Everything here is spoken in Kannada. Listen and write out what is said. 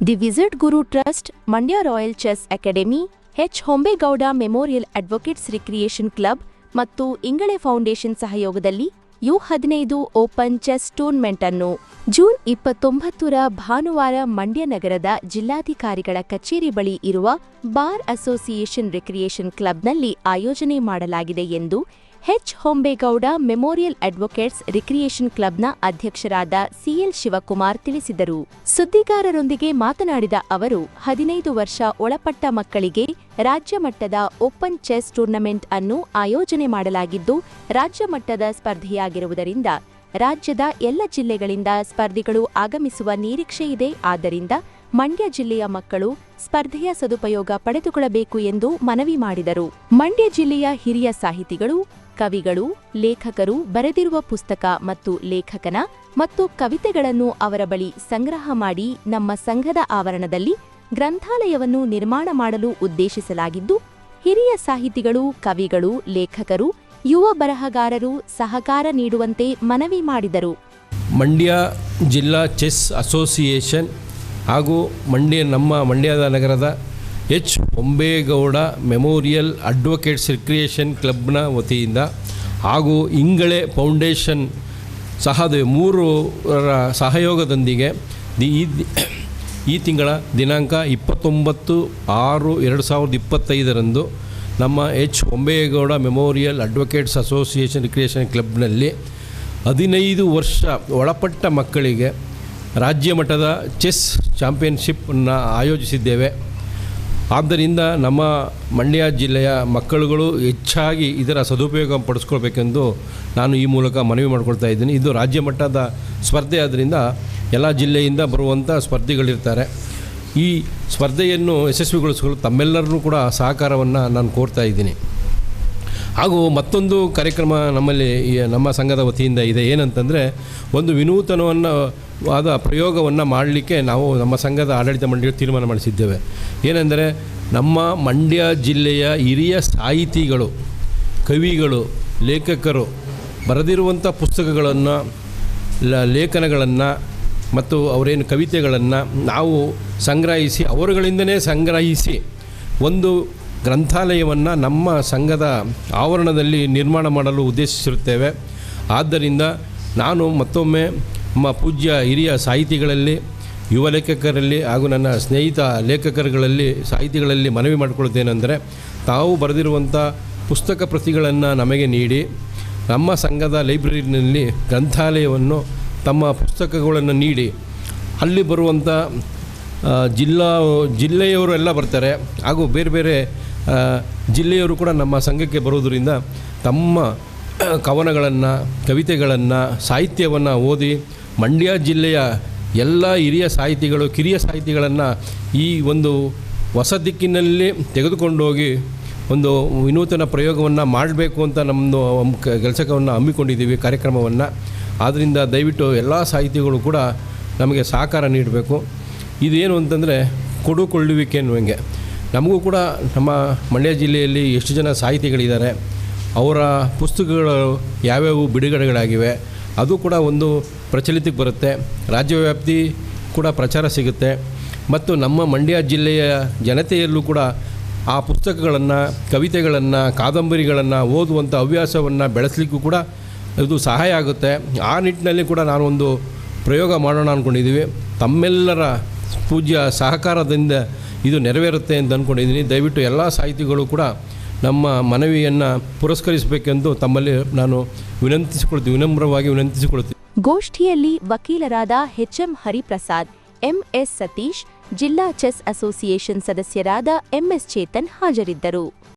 The visit Guru trust, Mandya royal chess academy, H. Hombegowda memorial advocates recreation club ಮತ್ತು ಇಂಗಳೆ ಫೌಂಡೇಶನ್ ಸಹಯೋಗದಲ್ಲಿ ಯು ಹದಿನೈದು ಓಪನ್ ಚೆಸ್ ಟೂರ್ನಮೆಂಟ್ ಅನ್ನು ಜೂನ್ ಇಪ್ಪತ್ತೊಂಬತ್ತರ ಭಾನುವಾರ ಮಂಡ್ಯ ನಗರದ ಜಿಲ್ಲಾಧಿಕಾರಿಗಳ ಕಚೇರಿ ಬಳಿ ಇರುವ ಬಾರ್ ಅಸೋಸಿಯೇಷನ್ ರಿಕ್ರಿಯೇಷನ್ ಕ್ಲಬ್ನಲ್ಲಿ ಆಯೋಜನೆ ಮಾಡಲಾಗಿದೆ ಎಂದು H Hombegowda memorial advocates recreation ಕ್ಲಬ್ನ ಅಧ್ಯಕ್ಷರಾದ ಸಿಎಲ್ ಶಿವಕುಮಾರ್ ತಿಳಿಸಿದರು. ಸುದ್ದಿಗಾರರೊಂದಿಗೆ ಮಾತನಾಡಿದ ಅವರು, ಹದಿನೈದು ವರ್ಷ ಒಳಪಟ್ಟ ಮಕ್ಕಳಿಗೆ ರಾಜ್ಯ ಮಟ್ಟದ ಓಪನ್ ಚೆಸ್ ಟೂರ್ನಮೆಂಟ್ ಅನ್ನು ಆಯೋಜನೆ ಮಾಡಲಾಗಿದ್ದು, ರಾಜ್ಯ ಮಟ್ಟದ ಸ್ಪರ್ಧೆಯಾಗಿರುವುದರಿಂದ ರಾಜ್ಯದ ಎಲ್ಲ ಜಿಲ್ಲೆಗಳಿಂದ ಸ್ಪರ್ಧಿಗಳು ಆಗಮಿಸುವ ನಿರೀಕ್ಷೆಯಿದೆ ಆದ್ದರಿಂದ ಮಂಡ್ಯ ಜಿಲ್ಲೆಯ ಮಕ್ಕಳು ಸ್ಪರ್ಧೆಯ ಸದುಪಯೋಗ ಪಡೆದುಕೊಳ್ಳಬೇಕು ಎಂದು ಮನವಿ ಮಾಡಿದರು. ಮಂಡ್ಯ ಜಿಲ್ಲೆಯ ಹಿರಿಯ ಸಾಹಿತಿಗಳು ಕವಿಗಳು, ಲೇಖಕರು ಬರೆದಿರುವ ಪುಸ್ತಕ ಮತ್ತು ಲೇಖಕನ ಮತ್ತು ಕವಿತೆಗಳನ್ನು ಅವರ ಬಳಿ ಸಂಗ್ರಹ ಮಾಡಿ ನಮ್ಮ ಸಂಘದ ಆವರಣದಲ್ಲಿ ಗ್ರಂಥಾಲಯವನ್ನು ನಿರ್ಮಾಣ ಮಾಡಲು ಉದ್ದೇಶಿಸಲಾಗಿದ್ದು, ಹಿರಿಯ ಸಾಹಿತಿಗಳು, ಕವಿಗಳು, ಲೇಖಕರು, ಯುವ ಬರಹಗಾರರು ಸಹಕಾರ ನೀಡುವಂತೆ ಮನವಿ ಮಾಡಿದರು. ಮಂಡ್ಯ ಜಿಲ್ಲಾ ಚೆಸ್ ಅಸೋಸಿಯೇಷನ್ ಹಾಗೂ ಮಂಡ್ಯ ನಮ್ಮ ಮಂಡ್ಯದ ನಗರದ H. Hombegowda memorial advocates recreation ಕ್ಲಬ್ನ ವತಿಯಿಂದ ಹಾಗೂ ಇಂಗಳೆ ಫೌಂಡೇಶನ್ ಸಹದ ಮೂರರ ಸಹಯೋಗದೊಂದಿಗೆ ದಿ- ಈ ತಿಂಗಳ ದಿನಾಂಕ ಇಪ್ಪತ್ತೊಂಬತ್ತು ಆರು ಎರಡು ಸಾವಿರದ ಇಪ್ಪತ್ತೈದರಂದು ನಮ್ಮ H. Hombegowda memorial advocates association recreation ಕ್ಲಬ್ನಲ್ಲಿ ಹದಿನೈದು ವರ್ಷ ಒಳಪಟ್ಟ ಮಕ್ಕಳಿಗೆ ರಾಜ್ಯ ಮಟ್ಟದ ಚೆಸ್ ಚಾಂಪಿಯನ್ಶಿಪ್ಪನ್ನು ಆಯೋಜಿಸಿದ್ದೇವೆ. ಆದ್ದರಿಂದ ನಮ್ಮ ಮಂಡ್ಯ ಜಿಲ್ಲೆಯ ಮಕ್ಕಳುಗಳು ಹೆಚ್ಚಾಗಿ ಇದರ ಸದುಪಯೋಗ ಪಡಿಸ್ಕೊಳ್ಬೇಕೆಂದು ನಾನು ಈ ಮೂಲಕ ಮನವಿ ಮಾಡಿಕೊಳ್ತಾ ಇದ್ದೀನಿ. ಇದು ರಾಜ್ಯ ಮಟ್ಟದ ಸ್ಪರ್ಧೆ. ಆದ್ದರಿಂದ ಎಲ್ಲ ಜಿಲ್ಲೆಯಿಂದ ಬರುವಂಥ ಸ್ಪರ್ಧಿಗಳಿರ್ತಾರೆ. ಈ ಸ್ಪರ್ಧೆಯನ್ನು ಯಶಸ್ವಿಗೊಳಿಸಲು ತಮ್ಮೆಲ್ಲರನ್ನೂ ಕೂಡ ಸಹಕಾರವನ್ನು ನಾನು ಕೋರ್ತಾ ಇದ್ದೀನಿ. ಹಾಗೂ ಮತ್ತೊಂದು ಕಾರ್ಯಕ್ರಮ ನಮ್ಮಲ್ಲಿ ನಮ್ಮ ಸಂಘದ ವತಿಯಿಂದ ಇದೆ. ಏನಂತಂದರೆ ಒಂದು ವಿನೂತನವನ್ನು, ಆದ ಪ್ರಯೋಗವನ್ನು ಮಾಡಲಿಕ್ಕೆ ನಾವು ನಮ್ಮ ಸಂಘದ ಆಡಳಿತ ಮಂಡಳಿ ತೀರ್ಮಾನ ಮಾಡಿಸಿದ್ದೇವೆ. ಏನೆಂದರೆ ನಮ್ಮ ಮಂಡ್ಯ ಜಿಲ್ಲೆಯ ಹಿರಿಯ ಸಾಹಿತಿಗಳು, ಕವಿಗಳು, ಲೇಖಕರು ಬರೆದಿರುವಂಥ ಪುಸ್ತಕಗಳನ್ನು ಲೇಖನಗಳನ್ನು ಮತ್ತು ಅವರೇನು ಕವಿತೆಗಳನ್ನು ನಾವು ಸಂಗ್ರಹಿಸಿ, ಅವರುಗಳಿಂದನೇ ಸಂಗ್ರಹಿಸಿ ಒಂದು ಗ್ರಂಥಾಲಯವನ್ನು ನಮ್ಮ ಸಂಘದ ಆವರಣದಲ್ಲಿ ನಿರ್ಮಾಣ ಮಾಡಲು ಉದ್ದೇಶಿಸಿರುತ್ತೇವೆ. ಆದ್ದರಿಂದ ನಾನು ಮತ್ತೊಮ್ಮೆ ನಮ್ಮ ಪೂಜ್ಯ ಹಿರಿಯ ಸಾಹಿತಿಗಳಲ್ಲಿ, ಯುವ ಲೇಖಕರಲ್ಲಿ ಹಾಗೂ ನನ್ನ ಸ್ನೇಹಿತ ಲೇಖಕರುಗಳಲ್ಲಿ, ಸಾಹಿತಿಗಳಲ್ಲಿ ಮನವಿ ಮಾಡಿಕೊಳ್ಳುತ್ತೇನೆಂದರೆ, ತಾವು ಬರೆದಿರುವಂಥ ಪುಸ್ತಕ ಪ್ರತಿಗಳನ್ನು ನಮಗೆ ನೀಡಿ, ನಮ್ಮ ಸಂಘದ ಲೈಬ್ರರಿನಲ್ಲಿ ಗ್ರಂಥಾಲಯವನ್ನು ತಮ್ಮ ಪುಸ್ತಕಗಳನ್ನು ನೀಡಿ, ಅಲ್ಲಿ ಬರುವಂಥ ಜಿಲ್ಲಾ, ಜಿಲ್ಲೆಯವರು ಎಲ್ಲ ಬರ್ತಾರೆ ಹಾಗೂ ಬೇರೆ ಬೇರೆ ಜಿಲ್ಲೆಯವರು ಕೂಡ ನಮ್ಮ ಸಂಘಕ್ಕೆ ಬರೋದರಿಂದ ತಮ್ಮ ಕವನಗಳನ್ನು, ಕವಿತೆಗಳನ್ನು, ಸಾಹಿತ್ಯವನ್ನು ಓದಿ ಮಂಡ್ಯ ಜಿಲ್ಲೆಯ ಎಲ್ಲ ಹಿರಿಯ ಸಾಹಿತಿಗಳು, ಕಿರಿಯ ಸಾಹಿತಿಗಳನ್ನು ಈ ಒಂದು ಹೊಸ ದಿಕ್ಕಿನಲ್ಲಿ ತೆಗೆದುಕೊಂಡೋಗಿ ಒಂದು ವಿನೂತನ ಪ್ರಯೋಗವನ್ನು ಮಾಡಬೇಕು ಅಂತ ನಮ್ಮದು ಕೆಲಸವನ್ನು ಹಮ್ಮಿಕೊಂಡಿದ್ದೀವಿ ಕಾರ್ಯಕ್ರಮವನ್ನು. ಆದ್ದರಿಂದ ದಯವಿಟ್ಟು ಎಲ್ಲ ಸಾಹಿತಿಗಳು ಕೂಡ ನಮಗೆ ಸಹಕಾರ ನೀಡಬೇಕು. ಇದೇನು ಅಂತಂದರೆ ಕೊಡುಕೊಳ್ಳುವಿಕೆ ಅನ್ನುವಂಗೆ. ನಮಗೂ ಕೂಡ ನಮ್ಮ ಮಂಡ್ಯ ಜಿಲ್ಲೆಯಲ್ಲಿ ಎಷ್ಟು ಜನ ಸಾಹಿತಿಗಳಿದ್ದಾರೆ, ಅವರ ಪುಸ್ತಕಗಳು ಯಾವ್ಯಾವ ಬಿಡುಗಡೆಗಳಾಗಿವೆ, ಅದು ಕೂಡ ಒಂದು ಪ್ರಚಲಿತಕ್ಕೆ ಬರುತ್ತೆ. ರಾಜ್ಯವ್ಯಾಪ್ತಿ ಕೂಡ ಪ್ರಚಾರ ಸಿಗುತ್ತೆ. ಮತ್ತು ನಮ್ಮ ಮಂಡ್ಯ ಜಿಲ್ಲೆಯ ಜನತೆಯಲ್ಲೂ ಕೂಡ ಆ ಪುಸ್ತಕಗಳನ್ನು, ಕವಿತೆಗಳನ್ನು, ಕಾದಂಬರಿಗಳನ್ನು ಓದುವಂಥ ಹವ್ಯಾಸವನ್ನು ಬೆಳೆಸಲಿಕ್ಕೂ ಕೂಡ ಇದು ಸಹಾಯ ಆಗುತ್ತೆ. ಆ ನಿಟ್ಟಿನಲ್ಲಿ ಕೂಡ ನಾನು ಒಂದು ಪ್ರಯೋಗ ಮಾಡೋಣ ಅಂದ್ಕೊಂಡಿದ್ದೀವಿ ತಮ್ಮೆಲ್ಲರ ಪೂಜ್ಯ ಸಹಕಾರದಿಂದ ಇದು ನೆರವೇರುತ್ತೆ ಅಂತ ಅಂದ್ಕೊಂಡಿದ್ದೀನಿ ದಯವಿಟ್ಟು ಎಲ್ಲ ಸಾಹಿತಿಗಳು ಕೂಡ ನಮ್ಮ ಮನವಿಯನ್ನು ಪುರಸ್ಕರಿಸಬೇಕೆಂದು ತಮ್ಮಲ್ಲಿ ನಾನು ವಿನಂತಿಸಿಕೊಳ್ತೀನಿ, ವಿನಮ್ರವಾಗಿ ವಿನಂತಿಸಿಕೊಳ್ತೀನಿ. ಗೋಷ್ಠಿಯಲ್ಲಿ ವಕೀಲರಾದ ಎಚ್ಎಂ ಹರಿಪ್ರಸಾದ್, ಎಂಎಸ್ ಸತೀಶ್, ಜಿಲ್ಲಾ ಚೆಸ್ ಅಸೋಸಿಯೇಷನ್ ಸದಸ್ಯರಾದ ಎಂಎಸ್ ಚೇತನ್ ಹಾಜರಿದ್ದರು.